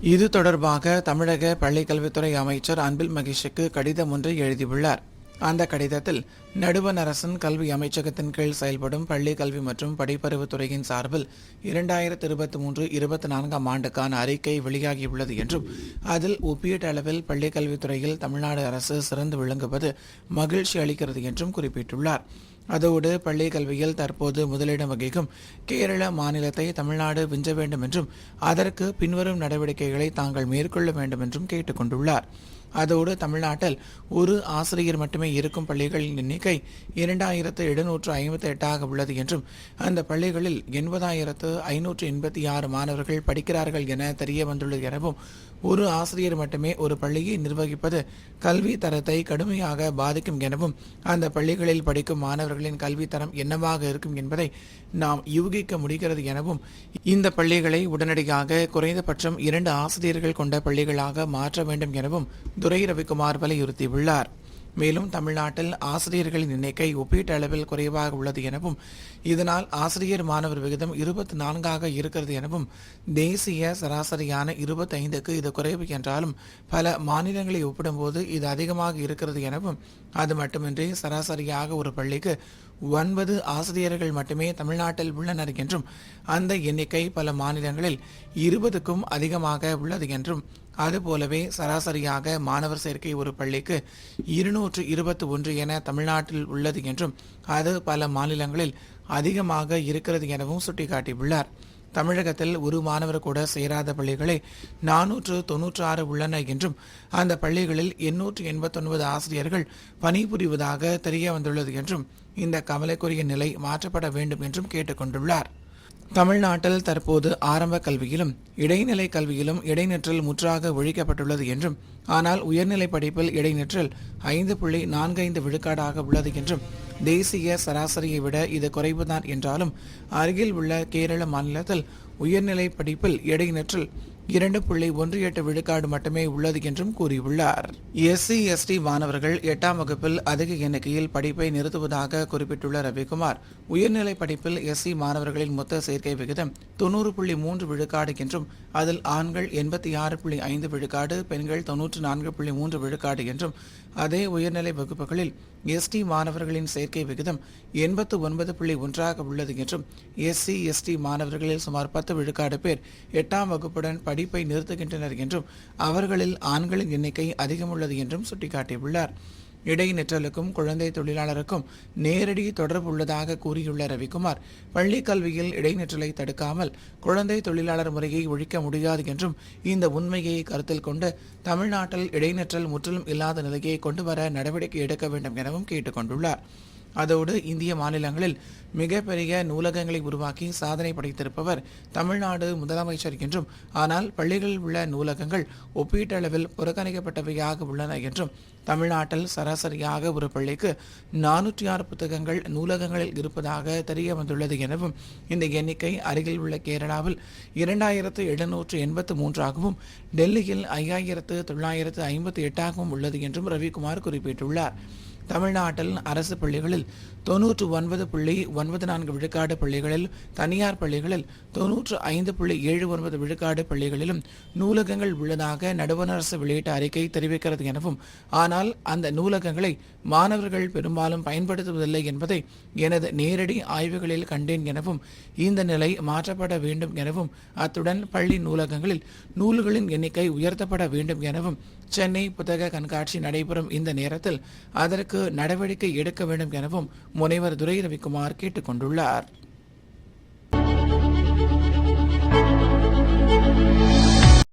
இது தொடர்பாக தமிழக பள்ளிக்கல்வித்துறை அமைச்சர் அன்பில் மகேஷுக்கு கடிதம் ஒன்றை எழுதியுள்ளார். அந்த கடிதத்தில் நடுவன் அரசின் கல்வி அமைச்சகத்தின் கீழ் செயல்படும் பள்ளி கல்வி மற்றும் படிப்பறிவுத்துறையின் சார்பில் இரண்டாயிரத்து இருபத்தி மூன்று இருபத்தி நான்காம் ஆண்டுக்கான அறிக்கை வெளியாகியுள்ளது என்றும் அதில் ஒப்பீட்டளவில் அளவில் பள்ளிக்கல்வித்துறையில் தமிழ்நாடு அரசு சிறந்து விளங்குவது மகிழ்ச்சி அளிக்கிறது என்றும் குறிப்பிட்டுள்ளார். அதோடு பள்ளி கல்வியில் தற்போது முதலிடம் வகிக்கும் கேரள மாநிலத்தை தமிழ்நாடு விஞ்ச வேண்டும் என்றும் அதற்கு பின்வரும் நடவடிக்கைகளை தாங்கள் மேற்கொள்ள வேண்டும் என்றும் கேட்டுக்கொண்டுள்ளார். அதோடு தமிழ்நாட்டில் ஒரு ஆசிரியர் மட்டுமே இருக்கும் பள்ளிகளின் எண்ணிக்கை இரண்டாயிரத்து எழுநூற்று ஐம்பத்தி எட்டாக உள்ளது என்றும் அந்த பள்ளிகளில் எண்பதாயிரத்து ஐநூற்று எண்பத்தி ஆறு மாணவர்கள் படிக்கிறார்கள் என தெரிய வந்துள்ளது எனவும் ஒரு ஆசிரியர் மட்டுமே ஒரு பள்ளியை நிர்வகிப்பது கல்வி தரத்தை கடுமையாக பாதிக்கும் எனவும் அந்த பள்ளிகளில் படிக்கும் மாணவர்களின் கல்வி தரம் என்னவாக இருக்கும் என்பதை நாம் யூகிக்க முடிகிறது எனவும் இந்த பள்ளிகளை உடனடியாக குறைந்தபட்சம் இரண்டு ஆசிரியர்கள் கொண்ட பள்ளிகளாக மாற்ற வேண்டும் எனவும் துரை ரவிக்குமார் வலியுறுத்தியுள்ளார். மேலும் தமிழ்நாட்டில் ஆசிரியர்களின் எண்ணிக்கை ஒப்பீட்டளவில் குறைவாக உள்ளது எனவும் இதனால் ஆசிரியர் மாணவர் விகிதம் இருபத்தி நான்காக இருக்கிறது எனவும் தேசிய சராசரியான இருபத்தைந்துக்கு இது குறைவு என்றாலும் பல மாநிலங்களை ஒப்பிடும்போது இது அதிகமாக இருக்கிறது எனவும் அது மட்டுமின்றி சராசரியாக ஒரு பள்ளிக்கு ஒன்பது ஆசிரியர்கள் மட்டுமே தமிழ்நாட்டில் உள்ளனர் என்றும் அந்த எண்ணிக்கை பல மாநிலங்களில் இருபதுக்கும் அதிகமாக உள்ளது என்றும் அதுபோலவே சராசரியாக மாணவர் சேர்க்கை ஒரு பள்ளிக்கு இருநூற்று இருபத்தி ஒன்று என தமிழ்நாட்டில் உள்ளது என்றும் அது பல மாநிலங்களில் அதிகமாக இருக்கிறது எனவும் சுட்டிக்காட்டியுள்ளார். தமிழகத்தில் ஒரு மாணவர் கூட சேராத பள்ளிகளை நானூற்று தொன்னூற்று ஆறு உள்ளன என்றும் அந்த பள்ளிகளில் எண்ணூற்று எண்பத்தொன்பது ஆசிரியர்கள் பணிபுரிவதாக தெரிய வந்துள்ளது என்றும் இந்த கவலைக்குரிய நிலை மாற்றப்பட வேண்டும் என்றும் கேட்டுக்கொண்டுள்ளார். தமிழ்நாட்டில் தற்போது ஆரம்ப கல்வியிலும் இடைநிலை கல்வியிலும் இடைநிற்றல் முற்றாக ஒழிக்கப்பட்டுள்ளது என்றும் ஆனால் உயர்நிலை படிப்பில் இடைநிற்றல் ஐந்து புள்ளி நான்கைந்து விழுக்காடாக உள்ளது என்றும் தேசிய சராசரியை விட இது குறைவுதான் என்றாலும் அருகில் உள்ள கேரள மாநிலத்தில் உயர்நிலை படிப்பில் இடைநிற்றல் இரண்டு புள்ளி ஒன்று எட்டு விழுக்காடு மட்டுமே உள்ளது என்றும் கூறியுள்ளார். எஸ்சி எஸ்டி மாணவர்கள் எட்டாம் வகுப்பில் அதிக எண்ணிக்கையில் படிப்பை நிறுத்துவதாக குறிப்பிட்டுள்ள ரவிக்குமார் உயர்நிலை படிப்பில் எஸ்சி மாணவர்களின் மொத்த சேர்க்கை விகிதம் தொண்ணூறு புள்ளி மூன்று விழுக்காடு என்றும் அதில் ஆண்கள் எண்பத்தி ஆறு புள்ளி ஐந்து விழுக்காடு பெண்கள் தொன்னூற்று நான்கு புள்ளி மூன்று விழுக்காடு என்றும் அதே உயர்நிலை வகுப்புகளில் எஸ்டி மாணவர்களின் சேர்க்கை விகிதம் எண்பத்து ஒன்பது புள்ளி ஒன்றாக உள்ளது என்றும் எஸ்சி எஸ்டி மாணவர்களில் சுமார் பத்து விழுக்காடு பேர் எட்டாம் வகுப்புடன் படிப்பை நிறுத்துகின்றனர் என்றும் அவர்களில் ஆண்களின் எண்ணிக்கை அதிகமுள்ளது என்றும் சுட்டிக்காட்டியுள்ளார். இடைநிற்றலுக்கும் குழந்தை தொழிலாளருக்கும் நேரடி தொடர்பு உள்ளதாக கூறியுள்ள ரவிக்குமார் பள்ளி கல்வியில் இடைநிற்றலை தடுக்காமல் குழந்தை தொழிலாளர் முறையை ஒழிக்க முடியாது என்றும் இந்த உண்மையை கருத்தில் கொண்டு தமிழ்நாட்டில் இடைநிற்றல் முற்றிலும் இல்லாத நிலையை கொண்டு வர நடவடிக்கை எடுக்க வேண்டும் எனவும் கேட்டுக்கொண்டுள்ளார். அதோடு இந்திய மாநிலங்களில் மிகப்பெரிய நூலகங்களை உருவாக்கி சாதனை படைத்திருப்பவர் தமிழ்நாடு முதலமைச்சர் என்றும் ஆனால் பள்ளிகளில் உள்ள நூலகங்கள் ஒப்பீட்டளவில் புறக்கணிக்கப்பட்டவையாக உள்ளன என்றும் தமிழ்நாட்டில் சராசரியாக ஒரு பள்ளிக்கு நானூற்றி ஆறு புத்தகங்கள் நூலகங்களில் இருப்பதாக தெரிய வந்துள்ளது எனவும் இந்த எண்ணிக்கை அருகில் உள்ள கேரளாவில் இரண்டாயிரத்து எழுநூற்று எண்பத்து மூன்றாகவும் டெல்லியில் ஐயாயிரத்து தொள்ளாயிரத்து ஐம்பத்தி எட்டாகவும் உள்ளது என்றும் ரவிக்குமார் குறிப்பிட்டுள்ளார். தமிழ்நாட்டில் அரசு பள்ளிகளில் தொன்னூற்று ஒன்பது புள்ளி ஒன்பது நான்கு விழுக்காடு பள்ளிகளில் தனியார் பள்ளிகளில் தொன்னூற்று ஐந்து புள்ளி ஏழு ஒன்பது விழுக்காடு பள்ளிகளிலும் நூலகங்கள் உள்ளதாக நடுவண் அரசு வெளியிட்ட அறிக்கை தெரிவிக்கிறது எனவும் ஆனால் அந்த நூலகங்களை மாணவர்கள் பெரும்பாலும் பயன்படுத்துவதில்லை என்பதை எனது நேரடி ஆய்வுகளில் கண்டேன் எனவும் இந்த நிலை மாற்றப்பட வேண்டும் எனவும் அத்துடன் பள்ளி நூலகங்களில் நூல்களின் எண்ணிக்கை உயர்த்தப்பட வேண்டும் எனவும் சென்னை புத்தக கண்காட்சி நடைபெறும் இந்த நேரத்தில் அதற்கு இதற்கு நடவடிக்கை எடுக்க வேண்டும் எனவும் முனைவர் துரை ரவிக்குமார் கேட்டுக்கொண்டுள்ளார்.